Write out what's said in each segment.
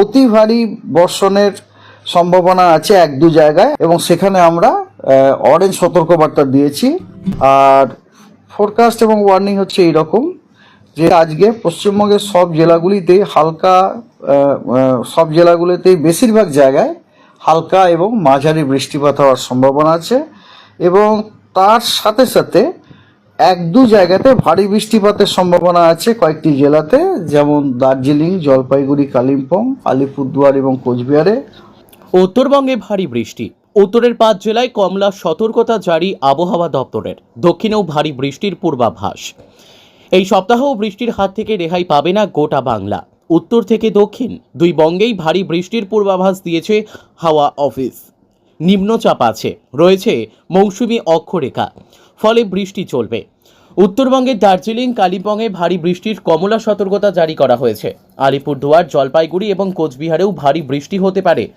অতি ভারী বর্ষণের সম্ভাবনা আছে এক দু জায়গায়, এবং সেখানে আমরা অরেঞ্জ সতর্কবার্তা দিয়েছি। আর ফোরকাস্ট এবং ওয়ার্নিং হচ্ছে এইরকম যে আজকে পশ্চিমবঙ্গের সব জেলাগুলিতেই হালকা সব জেলাগুলিতেই বেশিরভাগ জায়গায় হালকা এবং মাঝারি বৃষ্টিপাত হওয়ার সম্ভাবনা আছে। এবং তার সাথে সাথে এক দু জায়গাতে ভারী বৃষ্টিপাতের সম্ভাবনা আছে কয়েকটি জেলাতে, যেমন দার্জিলিং, জলপাইগুড়ি, কালিম্পং, আলিপুরদুয়ার এবং কোচবিহারে। উত্তরবঙ্গে ভারী বৃষ্টি। উত্তরের পাঁচ জেলায় কমলা সতর্কতা জারি আবহাওয়া দপ্তরের। দক্ষিণেও ভারী বৃষ্টির পূর্বাভাস। এই সপ্তাহেও বৃষ্টির হাত থেকে রেহাই পাবে না গোটা বাংলা। উত্তর থেকে দক্ষিণ, দুই বঙ্গেই ভারী বৃষ্টির পূর্বাভাস দিয়েছে হাওয়া অফিস। নিম্নচাপ আছে। রয়েছে মৌসুমি অক্ষরেখা, ফলে বৃষ্টি চলবে। উত্তরবঙ্গের দার্জিলিং, কালিম্পংয়ে ভারী বৃষ্টির কমলা সতর্কতা জারি করা হয়েছে। আলিপুরদুয়ার, জলপাইগুড়ি এবং কোচবিহারেও ভারী বৃষ্টি হতে পারে।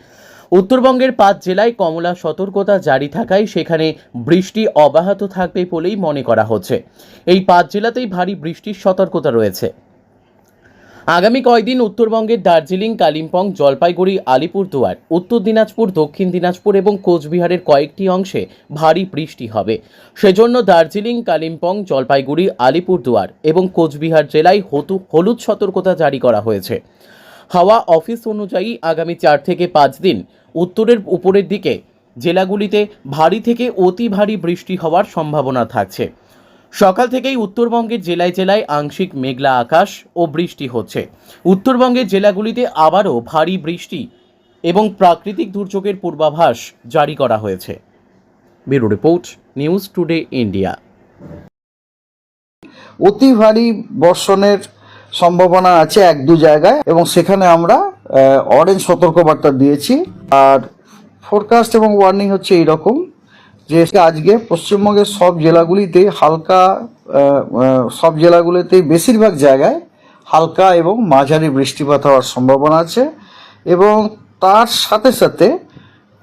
উত্তরবঙ্গের পাঁচ জেলায় কমলা সতর্কতা জারি থাকায় সেখানে বৃষ্টি অব্যাহত থাকবে বলেই মনে করা হচ্ছে। এই পাঁচ জেলাতেই ভারী বৃষ্টির সতর্কতা রয়েছে। আগামী কয়েকদিন উত্তরবঙ্গের দার্জিলিং, কালিম্পং, জলপাইগুড়ি, আলিপুরদুয়ার, উত্তর দিনাজপুর, দক্ষিণ দিনাজপুর এবং কোচবিহারের কয়েকটি অংশে ভারী বৃষ্টি হবে। সেজন্য দার্জিলিং, কালিম্পং, জলপাইগুড়ি, আলিপুরদুয়ার এবং কোচবিহার জেলায় হতু, হলুদ সতর্কতা জারি করা হয়েছে। হাওয়া অফিস অনুযায়ী আগামী চার থেকে পাঁচ দিন উত্তরের উপরের দিকে জেলাগুলিতে ভারী থেকে অতি ভারী বৃষ্টি হওয়ার সম্ভাবনা থাকছে। সকাল থেকেই উত্তরবঙ্গের জেলায় জেলায় আংশিক মেঘলা আকাশ ও বৃষ্টি হচ্ছে। উত্তরবঙ্গের জেলাগুলিতে আবারও ভারী বৃষ্টি এবং প্রাকৃতিক দুর্যোগের পূর্বাভাস জারি করা হয়েছে। Bureau report, news today India. অতি ভারী বর্ষণের সম্ভাবনা আছে এক দু জায়গায় এবং সেখানে আমরা অরেঞ্জ সতর্কবার্তা দিয়েছি। আর ফোরকাস্ট এবং ওয়ার্নিং হচ্ছে এইরকম। যে আজকে পশ্চিমবঙ্গের সব জেলাগুলিতেই হালকা সব জেলাগুলিতেই বেশিরভাগ জায়গায় হালকা এবং মাঝারি বৃষ্টিপাত হওয়ার সম্ভাবনা আছে এবং তার সাথে সাথে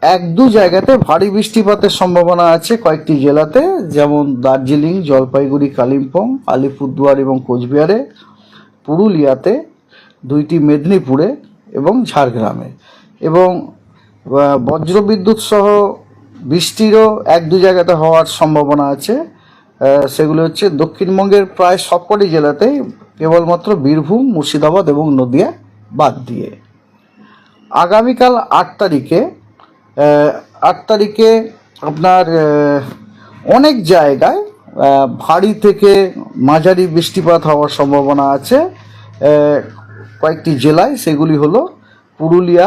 এক দু জায়গাতে ভারী বৃষ্টিপাতের সম্ভাবনা আছে কয়েকটি জেলাতে, যেমন দার্জিলিং, জলপাইগুড়ি, কালিম্পং, আলিপুরদুয়ার এবং কোচবিহারে, পুরুলিয়াতে দুইটি মেদিনীপুরে এবং ঝাড়গ্রামে এবং বজ্রবিদ্যুৎ সহ বৃষ্টিরও এক দু জায়গাতে হওয়ার সম্ভাবনা আছে। সেগুলো হচ্ছে দক্ষিণবঙ্গের প্রায় সবকটি জেলাতেই কেবলমাত্র বীরভূম, মুর্শিদাবাদ এবং নদিয়া বাদ দিয়ে। আগামীকাল আট তারিখে আট তারিখে আপনার অনেক জায়গায় ভারী থেকে মাঝারি বৃষ্টিপাত হওয়ার সম্ভাবনা আছে। কয়েকটি জেলায় সেগুলি হলো পুরুলিয়া,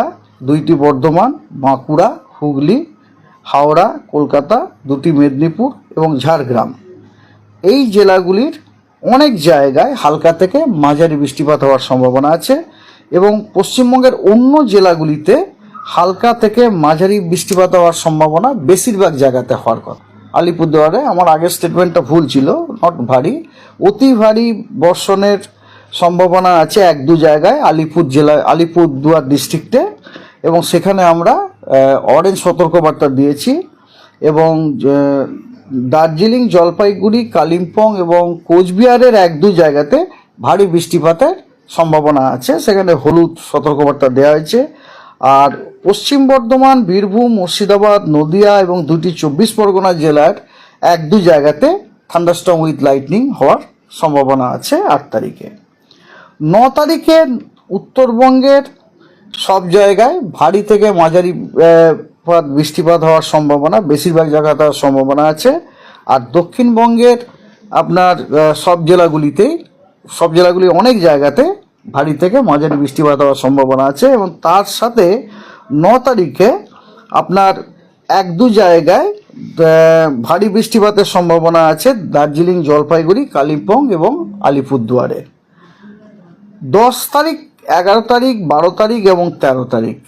দুইটি বর্ধমান, বাঁকুড়া, হুগলি হাওড়া, কলকাতা, দুটি মেদিনীপুর এবং ঝাড়গ্রাম। এই জেলাগুলির অনেক জায়গায় হালকা থেকে মাঝারি বৃষ্টিপাত হওয়ার সম্ভাবনা আছে এবং পশ্চিমবঙ্গের অন্য জেলাগুলিতে হালকা থেকে মাঝারি বৃষ্টিপাত হওয়ার সম্ভাবনা বেশিরভাগ জায়গাতে হওয়ার কথা। আলিপুরদুয়ারে আমার আগের স্টেটমেন্টটা ভুল ছিল নট ভারী। অতি ভারী বর্ষণের সম্ভাবনা আছে এক দু জায়গায়, আলিপুর জেলা আলিপুরদুয়ার ডিস্ট্রিক্টে এবং সেখানে আমরা অরেঞ্জ সতর্কবার্তা দিয়েছি এবং দার্জিলিং, জলপাইগুড়ি, কালিম্পং এবং কোচবিহারের এক দু জায়গাতে ভারী বৃষ্টিপাতের সম্ভাবনা আছে। সেখানে হলুদ সতর্কবার্তা দেওয়া হয়েছে। আর পশ্চিম বর্ধমান, বীরভূম, মুর্শিদাবাদ, নদিয়া এবং দুটি চব্বিশ পরগনা জেলার এক দু জায়গাতে থান্ডারস্টর্ম উইথ লাইটনিং হওয়ার সম্ভাবনা আছে আট তারিখে। ন তারিখে উত্তরবঙ্গের সব জায়গায় ভারী থেকে মাঝারি বৃষ্টিপাত হওয়ার সম্ভাবনা, বেশিরভাগ জায়গাতে হওয়ার সম্ভাবনা আছে। আর দক্ষিণবঙ্গের আপনার সব জেলাগুলিতেই, সব জেলাগুলি অনেক জায়গাতে ভারী থেকে মাঝারি বৃষ্টিপাত হওয়ার সম্ভাবনা আছে এবং তার সাথে ন তারিখে আপনার এক দু জায়গায় ভারী বৃষ্টিপাতের সম্ভাবনা আছে দার্জিলিং, জলপাইগুড়ি, কালিম্পং এবং আলিপুরদুয়ারে। দশ তারিখ এগারো তারিখ, বারো তারিখ এবং তেরো তারিখ।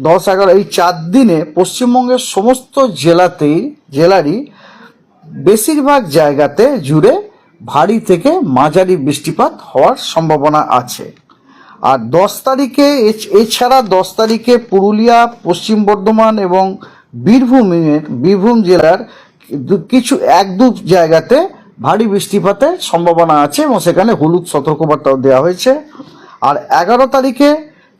দশ এগারো, এই চার দিনে পশ্চিমবঙ্গের সমস্ত জেলাতেই, জেলারই বেশিরভাগ জায়গাতে জুড়ে ভারী থেকে মাঝারি বৃষ্টিপাত হওয়ার সম্ভাবনা আছে। আর দশ তারিখে, এছ- এছাড়া দশ তারিখে পুরুলিয়া, পশ্চিম বর্ধমান এবং বীরভূমের বীরভূম জেলার কিছু এক দু জায়গাতে ভারী বৃষ্টিপাতের সম্ভাবনা আছে এবং সেখানে হলুদ সতর্কবার্তাও দেওয়া হয়েছে। আর এগারো তারিখে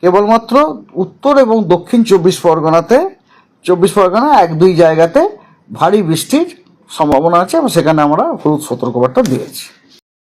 কেবলমাত্র উত্তর এবং দক্ষিণ চব্বিশ পরগনাতে, চব্বিশ পরগনা এক দুই জায়গাতে ভারী বৃষ্টির সম্ভাবনা আছে এবং সেখানে আমরা হলুদ সতর্কবার্তা দিয়েছি।